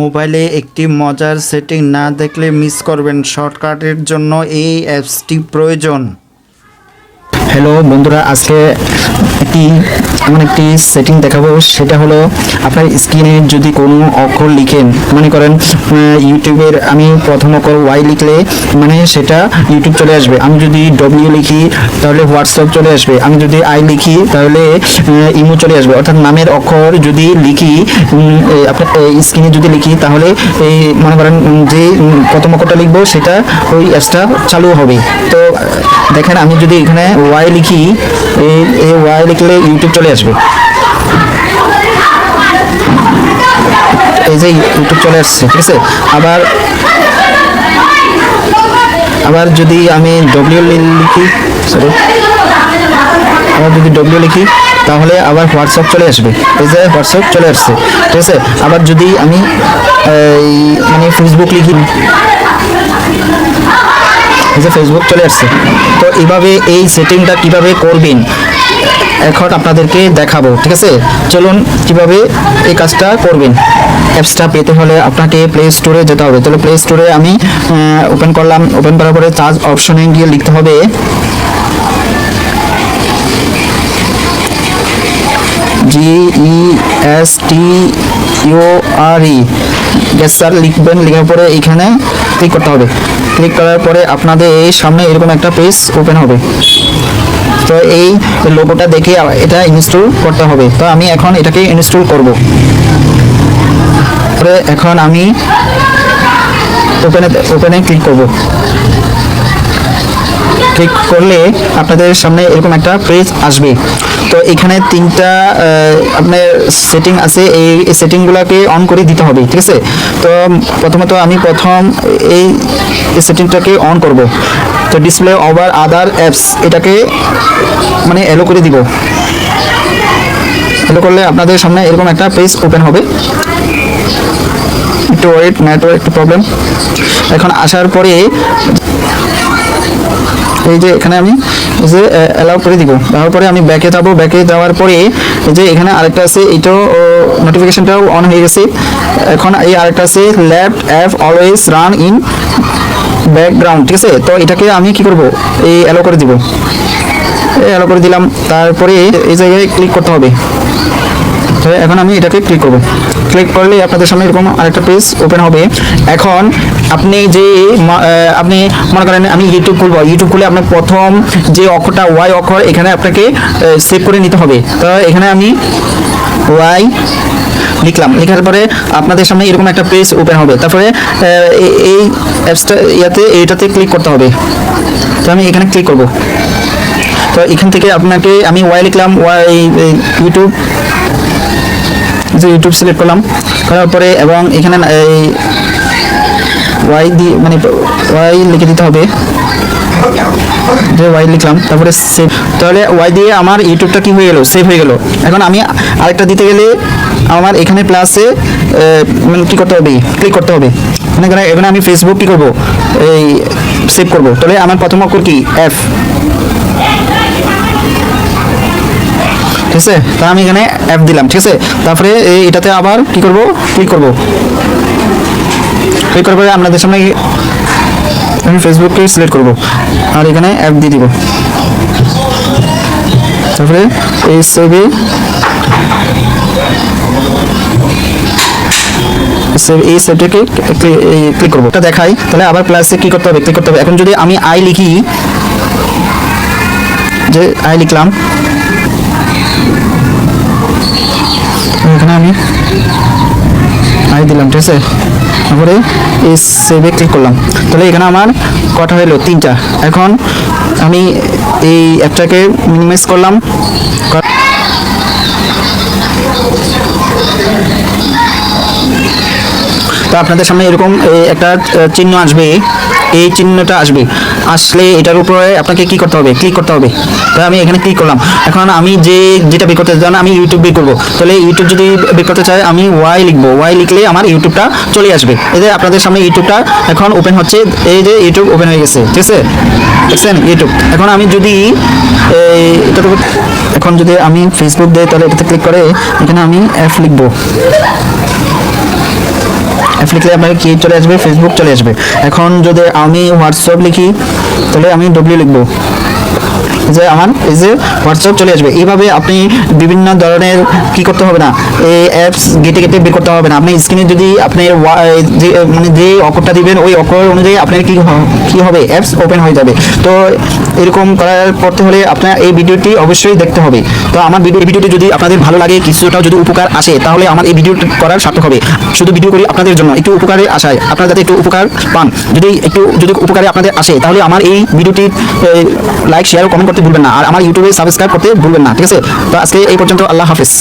মোবাইলে একটি মজার সেটিং না দেখলে মিস করবেন শর্টকাটের জন্য এই অ্যাপসটি প্রয়োজন। হ্যালো বন্ধুরা, আজকে একটি, এমন একটি সেটিং দেখাবো, সেটা হলো আপনার স্ক্রিনে যদি কোনো অক্ষর লিখেন, মনে করেন ইউটিউবের আমি প্রথম অক্ষর ওয়াই লিখলে মানে সেটা ইউটিউব চলে আসবে। আমি যদি ডব্লিউ লিখি, তাহলে হোয়াটসঅ্যাপ চলে আসবে। আমি যদি আই লিখি, তাহলে ইমো চলে আসবে। অর্থাৎ নামের অক্ষর যদি লিখি আপনার স্ক্রিনে যদি লিখি, তাহলে এই মনে করেন যে প্রথম অক্ষরটা লিখব, সেটা ওই অ্যাপসটা চালু হবে। তো, দেখেন, আমি যদি এখানে ওয়াই লিখি এই ওয়াই লিখলে ইউটিউব চলে আসবে। এই যে ইউটিউব চলে আসছে, ঠিক আছে? আবার আবার যদি আমি ডব্লিউ লিখি সরি আবার যদি ডব্লিউ লিখি, তাহলে আবার হোয়াটসঅ্যাপ চলে আসবে। এই যে হোয়াটসঅ্যাপ চলে আসছে, ঠিক আছে? আবার যদি আমি মানে ফেসবুক লিখি, এই যে ফেসবুক চলে আসছে। তো এইভাবে এই সেটিংটা কীভাবে করবেন? এখন আপনাদেরকে দেখাবো, ঠিক আছে? চলুন, কীভাবে এই কাজটা করবেন? অ্যাপসটা পেতে হলে আপনাকে প্লে স্টোরে যেতে হবে। তাহলে প্লে স্টোরে আমি ওপেন করলাম। ওপেন করার পরে চার্জ অপশনে গিয়ে লিখতে হবে। G E S T U R E gesture লিখবেন। লেখার পরে এইখানে ক্লিক করতে হবে। ক্লিক করার পরে আপনাদের এই সামনে এরকম একটা পেজ ওপেন হবে। তো এই লোগোটা দেখে এটা ইনস্টল করতে হবে। তো আমি এখন এটাকে ইনস্টল করব। তারপরে এখন আমি ওপেনে ওপেনে ক্লিক করব। ক্লিক করলে আপনাদের সামনে এরকম একটা পেজ আসবে। তো এখানে তিনটা আপনার সেটিং আছে, এই সেটিংগুলোকে অন করে দিতে হবে, ঠিক আছে? তো প্রথমত আমি প্রথম এই সেটিংটাকে অন করব। তো ডিসপ্লে ওভার আদার অ্যাপস এটাকে মানে এলো করে দিব। এলো করলে আপনাদের সামনে এরকম একটা পেজ ওপেন হবে। একটু ওয়েট নেটওয়ার্ক একটু প্রবলেম এখন আসার পরে, এই যে এখানে আমি যে অ্যালাউ করে দিব। দেওয়ার পরে আমি ব্যাকে যাব। ব্যাকে যাওয়ার পরে যে, এখানে আরেকটা আছে, এটাও নোটিফিকেশনটাও অন হয়ে গেছে। এখন এই আরেকটা আছে left app always run in background ঠিক আছে? তো এটাকে আমি কি করব? এই অ্যালাউ করে দিব। অ্যালাউ করে দিলাম। তারপরে এই জায়গায় ক্লিক করতে হবে। এখন আমি এটাকে ক্লিক করব। ক্লিক করলে আপনাদের সামনে এরকম আরেকটা পেজ ওপেন হবে। এখন আপনি যে আপনি মনে করেন আমি ইউটিউব খুলবো। ইউটিউব খুলে আপনার প্রথম যে অক্ষরটা ওয়াই অক্ষর, এখানে আপনাকে সেভ করে নিতে হবে। তো এখানে আমি ওয়াই লিখলাম। লেখার পরে আপনাদের সামনে এরকম একটা পেজ ওপেন হবে। তারপরে এই অ্যাপসটা ইয়াতে, এইটাতে ক্লিক করতে হবে। তো আমি এখানে ক্লিক করব। তো এখান থেকে আপনাকে, আমি ওয়াই লিখলাম ওয়াই ইউটিউব যে ইউটিউব সিলেক্ট করলাম, করার পরে এবং এখানে এই ওয়াই দিয়ে মানে ওয়াই লিখে দিতে হবে। যে ওয়াই লিখলাম, তারপরে সেভ তাহলে ওয়াই দিয়ে আমার ইউটিউবটা কি হয়ে গেল? সেভ হয়ে গেল। এখন আমি আরেকটা দিতে গেলে আমার এখানে প্লাসে মানে কী করতে হবে? ক্লিক করতে হবে। মানে এখানে আমি ফেসবুক কী করব? এই সেভ করব। তাহলে আমার প্রথম অক্ষর কি? এফ ঠিক আছে? তা আমি এখানে অ্যাপ দিলাম, ঠিক আছে? তারপরে এটাতে আবার কি করব? ক্লিক করব। ক্লিক করার পরে আপনাদের সামনে আমি ফেসবুককে সিলেক্ট করব। আর এখানে অ্যাপ দিয়ে দিব। তারপরে এই সেভে এই সেভটাকে ক্লিক করব। এটা দেখাই। তাহলে আবার প্লাসে কি করতে হবে? ক্লিক করতে হবে। এখন যদি আমি আই লিখি, যে আই লিখলাম এখানে আমি আই দিলাম, ঠিক আছে? তারপরে এই সেভে ক্লিক করলাম। তাহলে এখানে আমার কটা হলো? তিনটা। এখন আমি এই অ্যাপটাকে মিনিমাইজ করলাম। তো আপনাদের সামনে এরকম একটা চিহ্ন আসবে। এই চিহ্নটা আসবে। আসলে এটার উপরে আপনাকে কি করতে হবে? ক্লিক করতে হবে। তো আমি এখানে ক্লিক করলাম। এখন আমি যে, যেটা বের করতে চান, আমি ইউটিউব বের করব। তাহলে ইউটিউব যদি বের করতে চাই আমি ওয়াই লিখব। ওয়াই লিখলে আমার ইউটিউবটা চলে আসবে। এই যে আপনাদের সামনে ইউটিউবটা এখন ওপেন হচ্ছে। এই যে ইউটিউব ওপেন হয়ে গেছে। ঠিক আছে? দেখছেন? ইউটিউব এখন আমি যদি এটাতে এখন যদি আমি ফেসবুক দেই, তাহলে এটাতে ক্লিক করে, এখানে আমি অ্যাপ লিখব। লিখলে আপনার কি চলে আসবে ফেসবুক চলে আসবে। এখন যদি আমি হোয়াটসঅ্যাপ লিখি, তাহলে আমি ডব্লিউ লিখব। যে আমার এই যে হোয়াটসঅ্যাপ চলে আসবে। এইভাবে আপনি বিভিন্ন ধরনের কি করতে হবে না, এই অ্যাপস গেটে গেটে বের করতে হবে না। আপনি স্ক্রিনে যদি আপনি মানে যে অক্ষরটা দিবেন, ওই অক্ষর অনুযায়ী আপনার কি কি হবে? অ্যাপস ওপেন হয়ে যাবে। তো এরকম করার করতে হলে আপনার এই ভিডিওটি অবশ্যই দেখতে হবে। তো আমার ভিডিও ভিডিওটি যদি আপনাদের ভালো লাগে, কিছুটাও যদি উপকার আসে, তাহলে আমার এই ভিডিওটি করার সার্থক হবে। শুধু ভিডিও করি আপনাদের জন্য, একটু উপকারে আসায় আপনারা যাতে একটু উপকার পান। যদি একটু যদি উপকারে আপনাদের আসে, তাহলে আমার এই ভিডিওটি লাইক শেয়ার কমেন্ট করতে ভুলবেন না। আর আমার ইউটিউবে সাবস্ক্রাইব করতে ভুলবেন না। ঠিক আছে? তো আজকে এই পর্যন্ত, আল্লাহ হাফেজ।